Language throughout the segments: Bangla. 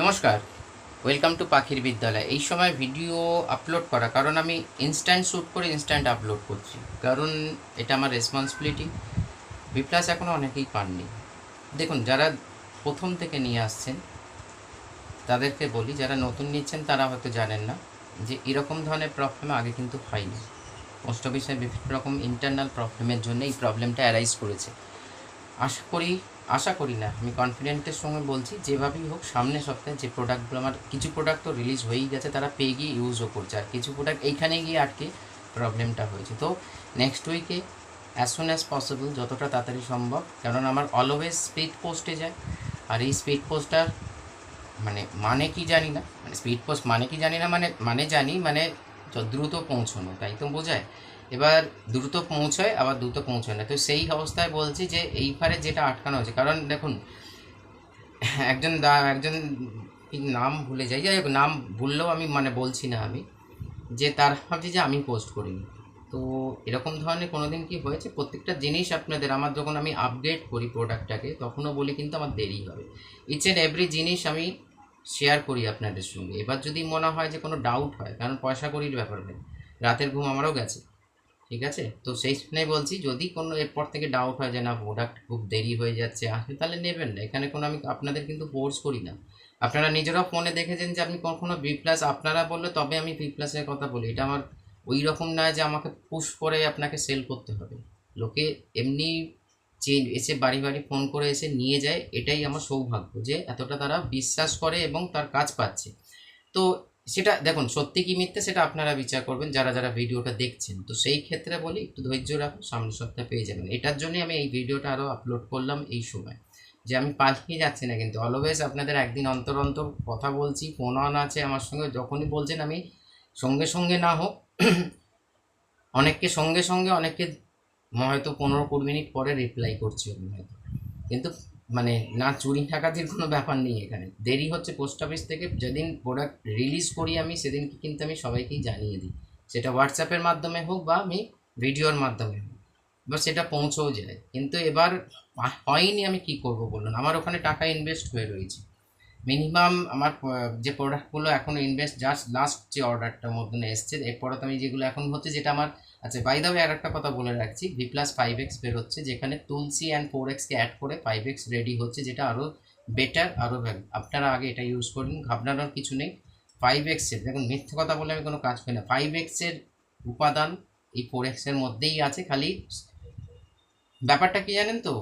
নমস্কার ওয়েলকাম টু পাখির বিদ্যালয়। এই সময় ভিডিও আপলোড করা, কারণ আমি ইনস্ট্যান্ট শ্যুট করে ইনস্ট্যান্ট আপলোড করছি। কারণ এটা আমার রেসপন্সিবিলিটি বি প্লাস এখনও অনেকেই পাননি। দেখুন, যারা প্রথম থেকে নিয়ে আসছেন, তাদেরকে বলি, যারা নতুন নিচ্ছেন, তারা হয়তো জানেন না যে এরকম ধরনের প্রবলেম আগে কিন্তু হয়নি। পোস্ট অফিসে বিভিন্ন রকম ইন্টারনাল প্রবলেমের জন্য এই প্রবলেমটা অ্যারাইজ করেছে। আশা করি আশা করি না। আমি কনফিডেন্টের সঙ্গে বলছি, যেভাবেই হোক সামনে সপ্তাহে যে প্রোডাক্টগুলো আমার, কিছু প্রোডাক্ট তো রিলিজ হয়েই গেছে, তারা পেয়ে গিয়ে ইউজও করছে। আর কিছু প্রোডাক্ট এইখানে গিয়ে আটকে প্রবলেমটা হয়েছে। তো নেক্সট উইকে অ্যাজ সুন অ্যাজ পসিবল যতটা তাড়াতাড়ি সম্ভব কারণ আমার অলওয়েজ স্পিড পোস্টে যায়। আর এই স্পিড পোস্টটার মানে মানে কি জানি না মানে স্পিড পোস্ট মানে কি জানি না মানে মানে জানি মানে দ্রুত পৌঁছানো, তাই তো বোঝায়? এবার দ্রুত পৌঁছয়, আবার দ্রুত পৌঁছয় না। তো সেই অবস্থায় বলছি যে এইবারে যেটা আটকানো হয়েছে, কারণ দেখুন, একজন একজন নাম ভুলে যাই। যাই হোক, নাম ভুললেও আমি মানে বলছি না আমি, যে তার ভাবছি যে আমি পোস্ট করিনি। তো এরকম ধরনের কোনো দিন কি হয়েছে? প্রত্যেকটা জিনিস আপনাদের, আমার যখন আমি আপডেট করি প্রোডাক্টটাকে তখনও বলি কিন্তু আমার দেরি হবে। ইচ অ্যান্ড এভরি জিনিস আমি শেয়ার করি আপনাদের সঙ্গে। এবার যদি মনে হয় যে কোনো ডাউট হয়, কারণ পয়সা করির ব্যাপার নেই রাতের ঘুম আমারও গেছে। ঠিক আছে? তো সেই জন্যই বলছি, যদি কোনো এরপর থেকে ডাউট হয় যে না প্রোডাক্ট খুব দেরি হয়ে যাচ্ছে আসলে তাহলে নেবেন না। এখানে কোনো আমি আপনাদের কিন্তু ফোর্স করি না। আপনারা নিজেরাও ফোনে দেখেছেন যে আপনি কখনো বি প্লাস আপনারা বললে তবে আমি বি প্লাসের কথা বলি। এটা আমার ওই রকম নয় যে আমাকে পুশ করে আপনাকে সেল করতে হবে। লোকে এমনি যে এসে বাড়ি বাড়ি ফোন করে এসে নিয়ে যায়, এটাই আমার সৌভাগ্য যে এতটা তারা বিশ্বাস করে এবং তার কাজ পাচ্ছে। তো সেটা, দেখুন, সত্যি কি মিথ্যে সেটা আপনারা বিচার করবেন, যারা যারা ভিডিওটা দেখছেন। তো সেই ক্ষেত্রে বলি, একটু ধৈর্য রাখুন, সামনের সপ্তাহে পেয়ে যাবেন। এটার জন্যই আমি এই ভিডিওটা আরও আপলোড করলাম এই সময়। যে আমি পালিয়ে যাচ্ছি না কিন্তু অলওয়েজ আপনাদের একদিন অন্তর অন্তর কথা বলছি ফোন অন আছে আমার সঙ্গে, যখনই বলছেন আমি সঙ্গে সঙ্গে না হোক, অনেককে সঙ্গে সঙ্গে, অনেককে হয়তো পনেরো কুড়ি মিনিট পরে রিপ্লাই করছি আমি হয়তো। কিন্তু মানে না চুরি ডাকাতির কোনো ব্যাপার নেই এখানে। দেরি হচ্ছে পোস্ট অফিস থেকে। যেদিন প্রোডাক্ট রিলিজ করি আমি, সেদিনকে কিন্তু আমি সবাইকেই জানিয়ে দিই। সেটা হোয়াটসঅ্যাপের মাধ্যমে হোক বা আমি ভিডিওর মাধ্যমে হোক। এবার সেটা পৌঁছেও যায়। কিন্তু এবার হয়নি আমি কি করব বলুন? আমার ওখানে টাকা ইনভেস্ট হয়ে রয়েছে। মিনিমাম আমার যে প্রোডাক্টগুলো এখনও ইনভেস্ট জাস্ট লাস্ট যে অর্ডারটার মধ্যে এসছে, এরপরে তো আমি যেগুলো এখন হচ্ছে, যেটা আমার আচ্ছা বাই দাবে আর একটা কথা বলে রাখছি। ভি প্লাস ফাইভ এক্স বেরোচ্ছে যেখানে তুলসি অ্যান্ড ফোর এক্সকে অ্যাড করে ফাইভ এক্স রেডি হচ্ছে, যেটা আরও বেটার আরও ভ্যালু আপনারা আগে এটা ইউজ করুন ঘাবড়ানোর কিছু নেই। ফাইভ এক্সের দেখুন, মিথ্যে কথা বলে আমি কোনো কাজ করি না। ফাইভ এক্সের উপাদান এই ফোর এক্সের মধ্যেই আছে, খালি ব্যাপারটা কি জানেন তো?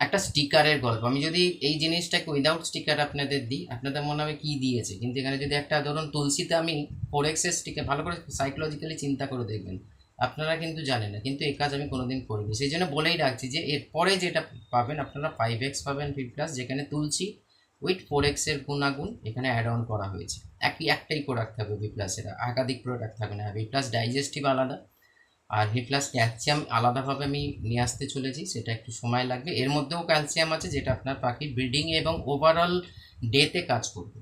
একটা স্টিকারের গল্প। আমি যদি এই জিনিসটাকে উইদাউট স্টিকার আপনাদের দিই, আপনাদের মনে হবে কী দিয়েছে? কিন্তু এখানে যদি একটা ধরুন তুলসীতে আমি ফোর এক্সের স্টিকার ভালো করে সাইকোলজিক্যালি চিন্তা করে দেখবেন। আপনারা কিন্তু জানেন না, কিন্তু এই কাজ আমি কোনোদিন করিনি। সেই জন্য বলেই রাখছি যে, এরপরে যেটা পাবেন, আপনারা ফাইভ এক্স পাবেন ফিফ প্লাস যেখানে তুলসী উইথ ফোর এক্সের গুণাগুণ এখানে অ্যাড অন করা হয়েছে। একই, একটাই প্রোডাক্ট থাকবে বি প্লাসের একাধিক প্রোডাক্ট থাকবে না। বি প্লাস ডাইজেস্টিভ আলাদা। আর ভি প্লাস ক্যালসিয়াম আলাদাভাবে আমি নিয়ে আসতে চলেছি, সেটা একটু সময় লাগবে। এর মধ্যেও ক্যালসিয়াম আছে, যেটা আপনার পাখির ব্রিডিং এবং ওভারঅল ডেতে কাজ করবে।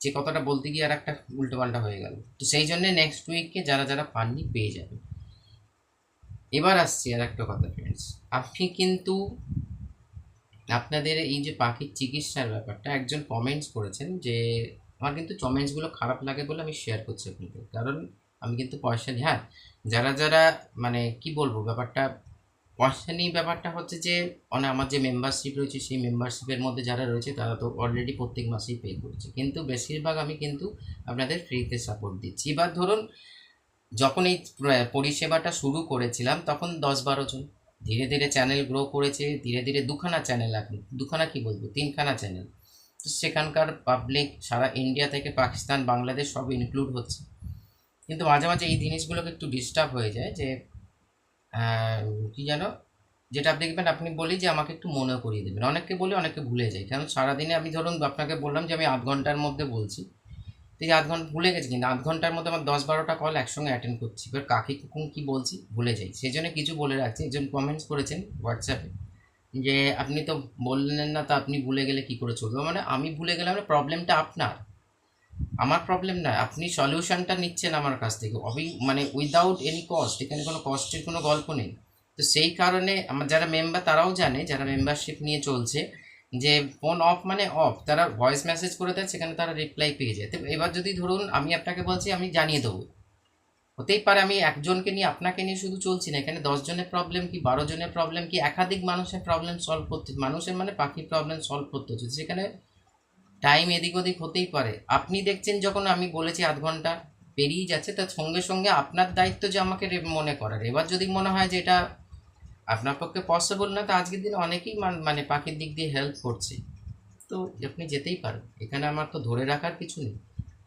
যে কথাটা বলতে গিয়ে আর একটা উল্টোপাল্টা হয়ে গেল। তো সেই জন্যে নেক্সট উইকে যারা যারা পাননি পেয়ে যাবে। এবার আসছি আর একটা কথা ফ্রেন্ডস আপনি কিন্তু আপনাদের এই যে পাখির চিকিৎসার ব্যাপারটা একজন কমেন্টস করেছেন যে, আমার কিন্তু কমেন্টসগুলো খারাপ লাগে বলে আমি শেয়ার করছি আপনাদের। কারণ আমি কিন্তু পয়সা নিই। হ্যাঁ যারা যারা মানে কি বলব ব্যাপারটা, পয়সা নিয়ে ব্যাপারটা হচ্ছে যে মানে আমার যে মেম্বারশিপ রয়েছে, সেই মেম্বারশিপের মধ্যে যারা রয়েছে, তারা তো অলরেডি প্রত্যেক মাসেই পে করছে। কিন্তু বেশিরভাগ আমি কিন্তু আপনাদের ফ্রিতে সাপোর্ট দিচ্ছি। এবার ধরুন, যখন এই পরিষেবাটা শুরু করেছিলাম, তখন দশ বারো জন। ধীরে ধীরে চ্যানেল গ্রো করেছে, ধীরে ধীরে দুখানা চ্যানেল এখন দুখানা কি বলব? তিনখানা চ্যানেল তো সেখানকার পাবলিক সারা ইন্ডিয়া থেকে পাকিস্তান বাংলাদেশ সব ইনক্লুড হচ্ছে। কিন্তু মাঝে মাঝে এই জিনিসগুলোকে একটু ডিস্টার্ব হয়ে যায় যে কি যেন যেটা আপনি দেখবেন, আপনি বলি যে আমাকে একটু মনে করিয়ে দেবেন। অনেককে বলি অনেকে ভুলে যায়। কারণ সারাদিনে আমি ধরুন আপনাকে বললাম যে, আমি আধ ঘণ্টার মধ্যে বলছি। এই আধ ঘণ্টা ভুলে গেছি কিন্তু আধ ঘণ্টার মধ্যে আমার দশ বারোটা কল একসঙ্গে অ্যাটেন্ড করছি। এবার কাকে কখন কী বলছি, ভুলে যাই। সেই জন্য কিছু বলে রাখছি। একজন কমেন্টস করেছেন হোয়াটসঅ্যাপে যে, আপনি তো বললেন না, তা আপনি ভুলে গেলে কি করে চলবে? মানে আমি ভুলে গেলে মানে প্রবলেমটা আপনার। আমার প্রবলেম না, আপনি সলিউশনটা নিচ্ছেন আমার কাছ থেকে। অবি মানে উইদাউট এনি কস্ট এখানে কোনো কস্টের কোনো গল্প নেই। তো সেই কারণে আমার যারা মেম্বার তারাও জানে, যারা মেম্বারশিপ নিয়ে চলছে, যে ফোন অফ মানে অফ তারা ভয়েস মেসেজ করে দেয়, সেখানে তারা রিপ্লাই পেয়ে যায়। তো এবার যদি ধরুন, আমি আপনাকে বলছি, আমি জানিয়ে দেবো। হতেই পারে আমি একজনকে নিয়ে, আপনাকে নিয়ে শুধু চলছি না, এখানে দশ জনের প্রবলেম কি, বারো জনের প্রবলেম কি, একাধিক মানুষের প্রবলেম সলভ করতে মানুষের মানে পাখির প্রবলেম সলভ করতে হচ্ছে। সেখানে টাইম এদিক ওদিক হতেই পারে। আপনি দেখছেন যখন আমি বলেছি আধ ঘণ্টা পেরিয়ে যাচ্ছে, তার সঙ্গে সঙ্গে আপনার দায়িত্ব যে আমাকে মনে করার, এবার যদি মনে হয় যে এটা আপনার পক্ষে পসিবল না, তো আজকের দিনে অনেকেই মান- পাখির দিক দিয়ে হেল্প করছে। তো আপনি যেতেই পারেন। এখানে আমার তো ধরে রাখার কিছু নেই।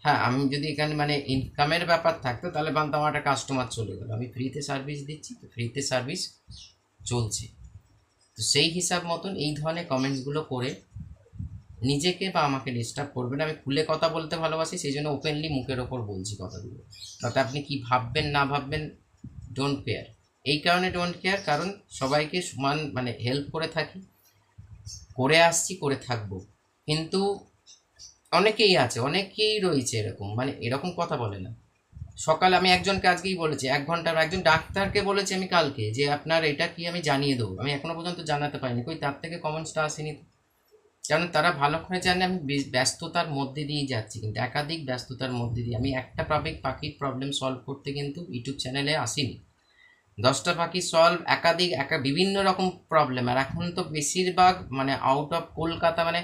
হ্যাঁ আমি যদি এখানে মানে ইনকামের ব্যাপার থাকতো, তাহলে বান্ধব আমার একটা কাস্টমার চলে গেল। আমি ফ্রিতে সার্ভিস দিচ্ছি, তো ফ্রিতে সার্ভিস চলছে। তো সেই হিসাব মতন এই ধরনের কমেন্টসগুলো করে নিজেকে বা আমাকে ডিস্টার্ব করবে না। আমি খুলে কথা বলতে ভালোবাসি, সেই জন্য ওপেনলি মুখের ওপর বলছি কথাগুলো। তাতে আপনি কি ভাববেন, না ভাববেন ডোন্ট কেয়ার এই কারণে ডোন্ট কেয়ার কারণ সবাইকে সমান মানে হেল্প করে থাকি। করে আসছি, করে থাকব। কিন্তু অনেকেই আছে, অনেকেই রয়েছে এরকম মানে এরকম কথা বলে না। সকালে আমি একজনকে আজকেই বলেছি, এক ঘণ্টার একজন ডাক্তারকে বলেছি আমি কালকে যে, আপনার এটা কি আমি জানিয়ে দেবো? আমি এখনও পর্যন্ত জানাতে পারিনি। কই, তার থেকে কমেন্টসটা আসেনি কারণ তারা ভালো করে জানে আমি ব্যস্ততার মধ্যে দিয়ে যাচ্ছি, কিন্তু একাধিক ব্যস্ততার মধ্যে দিয়ে। আমি একটা পাবলিক পাখির প্রবলেম সলভ করতে কিন্তু ইউটিউব চ্যানেলে আসিনি। দশটা পাখি সলভ একাধিক, একা বিভিন্ন রকম প্রবলেম আর এখন তো বেশিরভাগ মানে আউট অফ কলকাতা মানে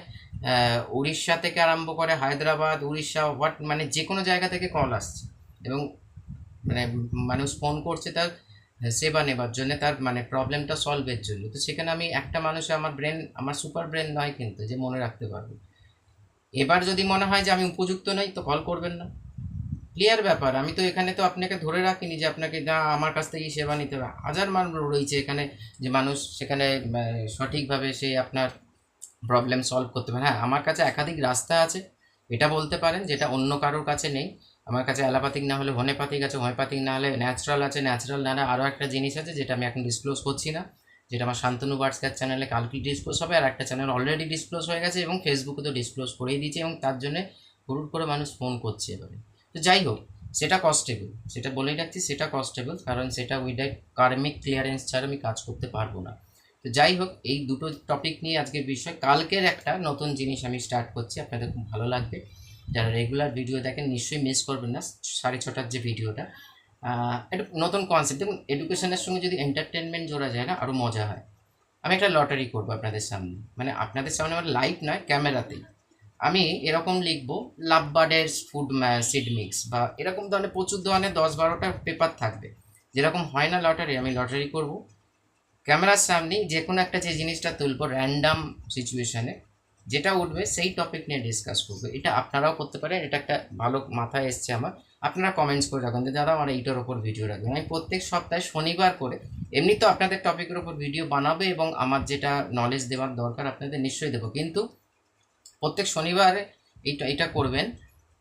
উড়িষ্যা থেকে আরম্ভ করে হায়দ্রাবাদ, উড়িষ্যা হোয়াট মানে যে কোনো জায়গা থেকে কল আসছে। এবং মানে মানুষ ফোন করছে তার সেবা নেবার জন্য তার মানে প্রবলেমটা সলভের জন্য। তো সেখানে আমি একটা মানুষে আমার ব্রেন আমার সুপার ব্রেন নয় কিন্তু, যে মনে রাখতে পারবে। এবার যদি মনে হয় যে আমি উপযুক্ত নই, তো কল করবেন না। ক্লিয়ার ব্যাপার, আমি তো এখানে তো আপনাকে ধরে রাখিনি যে আপনাকে না, আমার কাছ থেকেই সেবা নিতে হবে। হাজার মানুষ রয়েছে এখানে যে মানুষ সেখানে সঠিকভাবে সে আপনার প্রবলেম সলভ করতে পারে। হ্যাঁ আমার কাছে একাধিক রাস্তা আছে। এটা বলতে পারেন, যেটা অন্য কারোর কাছে নেই। আমার কাছে অ্যালোপ্যাথিক না হলে হোমিওপ্যাথিক আছে, হোমিওপ্যাথিক না হলে ন্যাচারাল আছে, ন্যাচারাল না আরও একটা জিনিস আছে যেটা আমি এখন ডিসক্লোজ করছি না, যেটা আমার শান্তনু বার্ডস ক্যাট চ্যানেলে কালকে ডিসক্লোজ হবে, আর একটা চ্যানেল অলরেডি ডিসক্লোজ হয়ে গেছে এবং ফেসবুকে তো ডিসক্লোজ করেই দিয়েছে এবং তার জন্য হুড় করে মানুষ ফোন করছে এবারে। তো যাই হোক, সেটা কস্টেবল সেটা বলেই রাখছি, সেটা কস্টেবল কারণ সেটা উইদাউট কার্মিক ক্লিয়ারেন্স ছাড়া আমি কাজ করতে পারব না। তো যাই হোক, এই দুটো টপিক নিয়ে আজকের বিষয়, কালকের একটা নতুন জিনিস আমি স্টার্ট করছি, আপনাদের খুব ভালো লাগবে। যারা রেগুলার ভিডিও দেখেন, নিশ্চয়ই মিস করবেন না, সাড়ে ছটার যে ভিডিওটা একটা নতুন কনসেপ্ট দেখুন এডুকেশনের সঙ্গে যদি এন্টারটেনমেন্ট জোড়া যায় না আরও মজা হয়। আমি একটা লটারি করব আপনাদের সামনে। মানে আপনাদের সামনে আমার লাইভ নয় ক্যামেরাতেই আমি এরকম লিখব, লাভবার্ডের ফুড সিড মিক্স বা এরকম ধরনের প্রচুর ধরনের দশ বারোটা পেপার থাকবে। যেরকম হয় না লটারি আমি লটারি করব। ক্যামেরার সামনেই যে কোনো একটা যে জিনিসটা তুলবো র্যান্ডাম সিচুয়েশানে যেটা উঠবে সেই টপিক নিয়ে ডিসকাস করব। এটা আপনারাও করতে পারেন, এটা একটা ভালো মাথায় এসছে আমার। আপনারা কমেন্টস করে রাখুন যে, দাদা, আমার এইটার ওপর ভিডিও রাখবেন। আমি প্রত্যেক সপ্তাহে শনিবার করে এমনি তো আপনাদের টপিকের ওপর ভিডিও বানাবে এবং আমার যেটা নলেজ দেওয়ার দরকার আপনাদের নিশ্চয়ই দেবো। কিন্তু প্রত্যেক শনিবারে এইটা এটা করবেন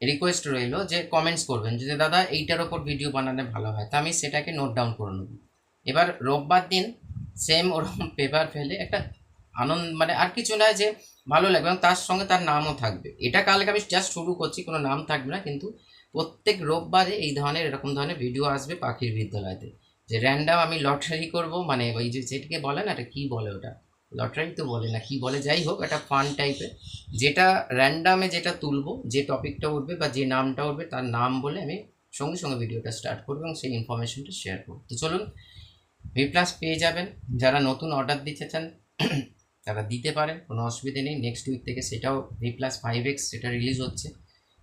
রিকোয়েস্ট রইল যে কমেন্টস করবেন যে দাদা, এইটার ওপর ভিডিও বানালে ভালো হয়। তা আমি সেটাকে নোট ডাউন করে নেব। এবার রোববার দিন সেম ওরকম পেপার ফেলে একটা আনন্দ মানে আর কিছু নয় যে ভালো লাগবে এবং তার সঙ্গে তার নামও থাকবে। এটা কালকে আমি জাস্ট শুরু করছি, কোনো নাম থাকবে না, কিন্তু প্রত্যেক রোববারে এই ধরনের, এরকম ধরনের ভিডিও আসবে পাখির বিদ্যালয়তে। যে র্যান্ডাম আমি লটারি করব মানে ওই যে যেটাকে বলে না, এটা কী বলে ওটা? লটারি তো বলে না, কি বলে, যাই হোক, একটা ফান টাইপের যেটা র্যান্ডামে যেটা তুলবো, যে টপিকটা উঠবে বা যে নামটা উঠবে, তার নাম বলে আমি সঙ্গে সঙ্গে ভিডিওটা স্টার্ট করব এবং সেই ইনফরমেশনটা শেয়ার করব। তো চলুন ভি প্লাস পেয়ে যাবেন। যারা নতুন অর্ডার দিতে চান তারা দিতে পারেন, কোনো অসুবিধে নেই। নেক্সট উইক থেকে সেটাও ভি প্লাস ফাইভ এক্স সেটা রিলিজ হচ্ছে।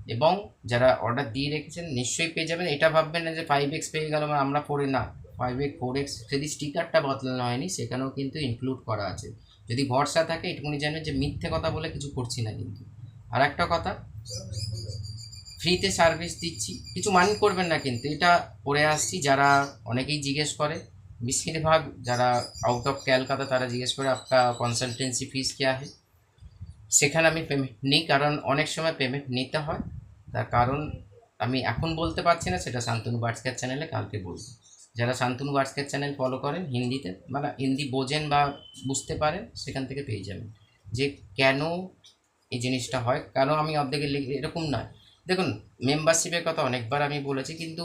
এবং যারা অর্ডার দিয়ে রেখেছেন, নিশ্চয়ই পেয়ে যাবেন। এটা ভাববেন না যে ফাইভ এক্স পেয়ে গেল মানে আমরা পড়ে না। ফাইভ এক্স ফোর এক্স যদি স্টিকারটা বদলানো হয়নি, সেখানেও কিন্তু ইনক্লুড করা আছে। যদি ভরসা থাকে এটুকুনি জানবেন যে মিথ্যে কথা বলে কিছু করছি না কিন্তু। আর একটা কথা ফ্রিতে সার্ভিস দিচ্ছি। কিছু মাইন্ড করবেন না কিন্তু। এটা পড়ে আসছি। যারা অনেকেই জিজ্ঞেস করে বেশিরভাগ যারা আউট অফ ক্যালকাতা তারা জিজ্ঞেস করে আপনার কনসালটেন্সি ফিস क्या है সেখানে আমি পেমেন্ট নিই কারণ অনেক সময় পেমেন্ট নিতে হয় তার কারণ আমি এখন বলতে পারছি না সেটা শান্তনু বার্ডসকের চ্যানেলে কালকে বলবো যারা শান্তনু বার্ডসকের চ্যানেল ফলো করেন হিন্দিতে মানে হিন্দি বোঝেন বা বুঝতে পারেন সেখান থেকে পেয়ে যাবেন যে কেন এই জিনিসটা হয় কেন আমি অর্ধেকে লিখি এরকম নয় দেখুন মেম্বারশিপের কথা অনেকবার আমি বলেছি কিন্তু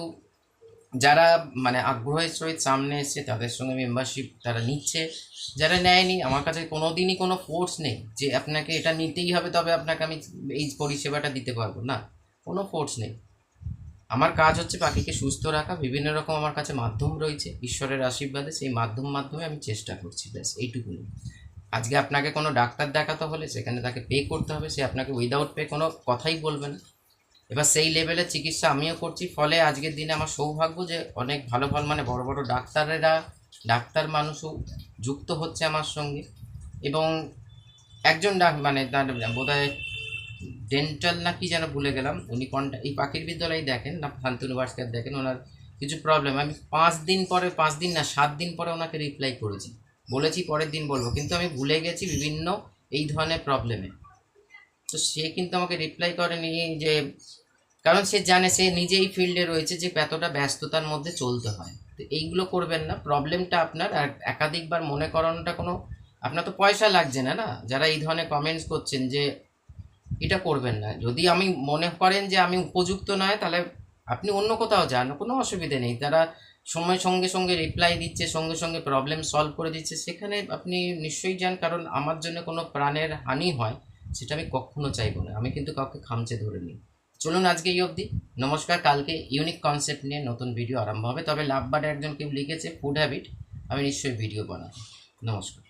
যারা মানে আগ্রহের সহিত সামনে এসছে, তাদের সঙ্গে মেম্বারশিপ তারা নিচ্ছে। যারা নেয়নি, আমার কাছে কোনো দিনই কোনো ফোর্স নেই যে আপনাকে এটা নিতেই হবে, তবে আপনাকে আমি এই পরিষেবাটা দিতে পারব। না, কোনো ফোর্স নেই। আমার কাজ হচ্ছে পাখিকে সুস্থ রাখা। বিভিন্ন রকম আমার কাছে মাধ্যম রয়েছে। ঈশ্বরের আশীর্বাদে সেই মাধ্যম মাধ্যমে আমি চেষ্টা করছি, ব্যাস, এইটুকুনি। আজকে আপনাকে কোনো ডাক্তার দেখাতে হলে সেখানে তাকে পে করতে হবে। সে আপনাকে উইদাউট পে কোনো কথাই বলবে না। এবার সেই লেভেলের চিকিৎসা আমিও করছি। ফলে আজকের দিনে আমার সৌভাগ্য যে অনেক ভালো ভালো মানে বড় বড় ডাক্তারেরা, ডাক্তার মানুষও যুক্ত হচ্ছে আমার সঙ্গে। এবং একজন ডাক মানে তার বোধহয় ডেন্টাল না কি যেন ভুলে গেলাম, উনি কন্টা এই পাখির বিদ্যালয়ে দেখেন, না শান্তনু ভাস্কর দেখেন, ওনার কিছু প্রবলেম আমি পাঁচ দিন পরে, পাঁচ দিন না, সাত দিন পরে ওনাকে রিপ্লাই করেছি। বলেছি পরের দিন বলব, কিন্তু আমি ভুলে গেছি বিভিন্ন এই ধরনের প্রবলেমে তো সে কিন্তু আমাকে রিপ্লাই করেনি যে, কারণ সে জানে, সে নিজেই ফিল্ডে রয়েছে যে এতটা ব্যস্ততার মধ্যে চলতে হয়। তো এইগুলো করবেন না। প্রবলেমটা আপনার, আর একাধিকবার মনে করানোটা কোনো, আপনার তো পয়সা লাগছে না না? যারা এই ধরনের কমেন্টস করছেন যে, এটা করবেন না। যদি আমি মনে করেন যে আমি উপযুক্ত নয়, তাহলে আপনি অন্য কোথাও যান, কোনো অসুবিধে নেই। তারা সময় সঙ্গে সঙ্গে রিপ্লাই দিচ্ছে, সঙ্গে সঙ্গে প্রবলেম সলভ করে দিচ্ছে। সেখানে আপনি নিশ্চয়ই যান, কারণ আমার জন্য কোনো প্রাণের হানি হয়। সেটা আমি কখনো চাইব না। আমি কিন্তু কাউকে খামচে ধরে নিই চলুন আজকে এই অবধি। নমস্কার, কালকে ইউনিক কনসেপ্ট নিয়ে নতুন ভিডিও আরম্ভ হবে। তবে লাভ লাভবার্ড একজন কেউ লিখেছে ফুড হ্যাবিট আমি নিশ্চয়ই ভিডিও বানাবো। নমস্কার।